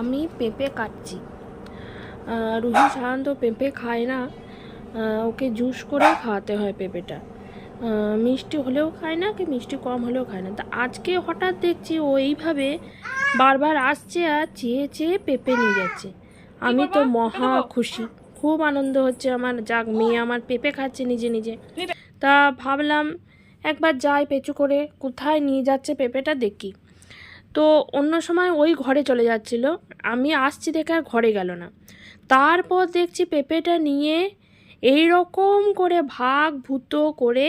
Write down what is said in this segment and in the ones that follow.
আমি পেঁপে কাটছি। রুহি সাধারণত পেঁপে খায় না। ওকে জুস করে খাওয়াতে হয় পেঁপেটা। মিষ্টি হলেও খায় না কি মিষ্টি কম হলেও খায় না। তা আজকে হঠাৎ দেখছি ও এইভাবে বারবার আসছে আর চেয়ে চেয়ে পেঁপে নিয়ে যাচ্ছে। আমি তো মহা খুশি। খুব আনন্দ হচ্ছে আমার। যাক মেয়ে আমার পেঁপে খাচ্ছে নিজে নিজে। তা ভাবলাম একবার যাই পেঁচু করে। কোথায় নিয়ে যাচ্ছে পেঁপেটা দেখি। তো অন্য সময় ওই ঘরে চলে যাচ্ছিল। আমি আসছি দেখে আর ঘরে গেল না। তারপর দেখছি পেঁপেটা নিয়ে এই রকম করে ভাগ ভূত করে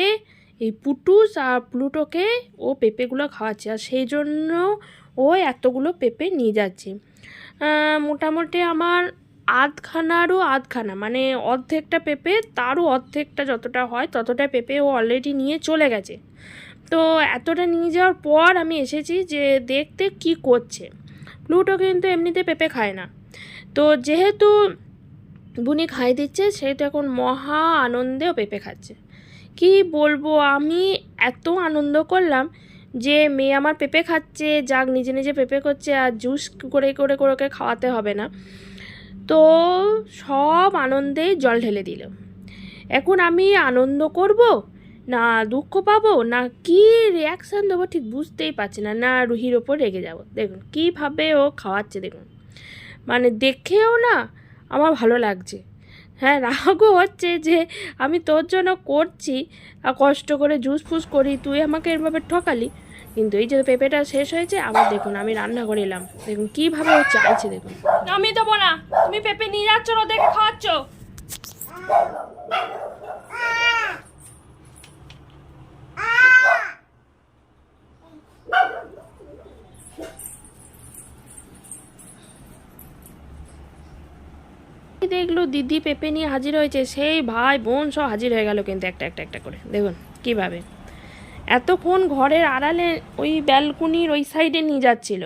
এই পুটুস আর প্লুটোকে ও পেঁপেগুলো খাওয়াচ্ছে। আর সেই জন্য ও এতগুলো পেঁপে নিয়ে যাচ্ছে। মোটামুটি আমার আধখানারও আধখানা মানে অর্ধেকটা পেঁপে, তারও অর্ধেকটা যতটা হয় ততটা পেঁপে ও অলরেডি নিয়ে চলে গেছে। তো এতটা নিয়ে যাওয়ার পর আমি এসেছি যে দেখতে কি করছে। প্লুটো কিন্তু এমনিতে পেঁপে খায় না। তো যেহেতু বুনি খাই দিচ্ছে, সেহেতু এখন মহা আনন্দেও পেঁপে খাচ্ছে। কি বলব, আমি এত আনন্দ করলাম যে মেয়ে আমার পেঁপে খাচ্ছে, যাক নিজে নিজে পেঁপে করছে আর জুস করে করে করে ওকে খাওয়াতে হবে না। তো সব আনন্দেই জল ঢেলে দিল। এখন আমি আনন্দ করব? না দুঃখ পাবো, না কি রিয়াকশান দেবো ঠিক বুঝতেই পারছি না না রুহির ওপর রেগে যাব। দেখুন কীভাবে ও খাওয়াচ্ছে দেখুন। মানে দেখেও না আমার ভালো লাগছে। হ্যাঁ রাগও হচ্ছে যে আমি তোর জন্য করছি কষ্ট করে জুস ফুস করি, তুই আমাকে এরভাবে ঠকালি। কিন্তু এই যে পেঁপেটা শেষ হয়েছে, আবার দেখুন আমি রান্না করে এলাম। দেখুন কীভাবে ও চাইছে দেখুন। আমি দেবো না, তুমি পেঁপে নিয়ে যাচ্ছ, ওদেরকে খাওয়াচ্ছ। দেখল দিদি, পেঁপে নিয়ে হাজির হয়েছে, সেই ভাই বোন সব হাজির হয়ে গেল কিন্তু একটা একটা একটা করে। দেখুন কীভাবে। এতক্ষণ ঘরের আড়ালে ওই ব্যালকনির ওই সাইডে নিয়ে যাচ্ছিল।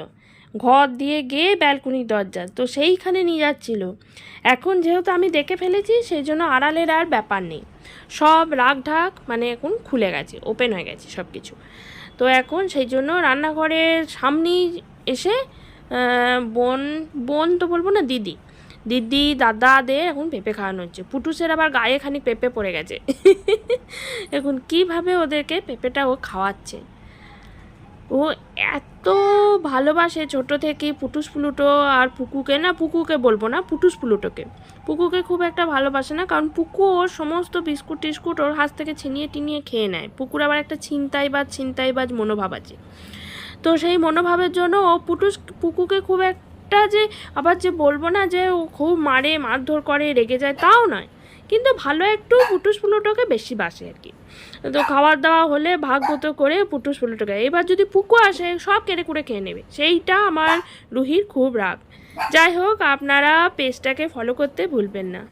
ঘর দিয়ে গিয়ে ব্যালকনির দরজা, তো সেইখানে নিয়ে যাচ্ছিল। এখন যেহেতু আমি দেখে ফেলেছি সেই জন্য আড়ালের আর ব্যাপার নেই। সব রাগ ঢাক মানে এখন খুলে গেছে ওপেন হয়ে গেছে সব কিছু তো এখন সেই জন্য রান্নাঘরের সামনেই এসে বোন বোন তো বলব না, দিদি। দিদি, দাদাদের এখন পেঁপে খাওয়ানো হচ্ছে। পুটুসের আবার গায়ে খানিক পেঁপে পড়ে গেছে। এখন কীভাবে ওদেরকে পেঁপেটা ও খাওয়াচ্ছে? ও এত ভালোবাসে ছোট থেকে পুটুস পুলুটো আর পুকুকে। না, পুকুকে বলব না, পুটুস পুলুটোকে। পুকুকে খুব একটা ভালোবাসে না, কারণ পুকু ওর সমস্ত বিস্কুট টিস্কুট ওর হাত থেকে ছিনিয়ে টিনিয়ে খেয়ে নেয়। পুকুর আবার একটা ছিনতাইবাজ ছিনতাইবাজ মনোভাব আছে। তো সেই মনোভাবের জন্য ও পুটুস পুকুকে খুব একটা যে আবার যে বলব না যে ও খুব মারে, মারধর করে, রেগে যায়, তাও নয়। কিন্তু ভালো একটু পুটুস পুলুটোকে বেশি বাসে আর কি। তো খাওয়ার দাওয়া হলে ভাগ মতো করে পুটুস পুলুটোকে। এবার যদি পুকো আসে, সব কেড়ে কুড়ে খেয়ে নেবে। সেইটা আমার রুহির খুব রাগ। যাই হোক, আপনারা পেজটাকে ফলো করতে ভুলবেন না।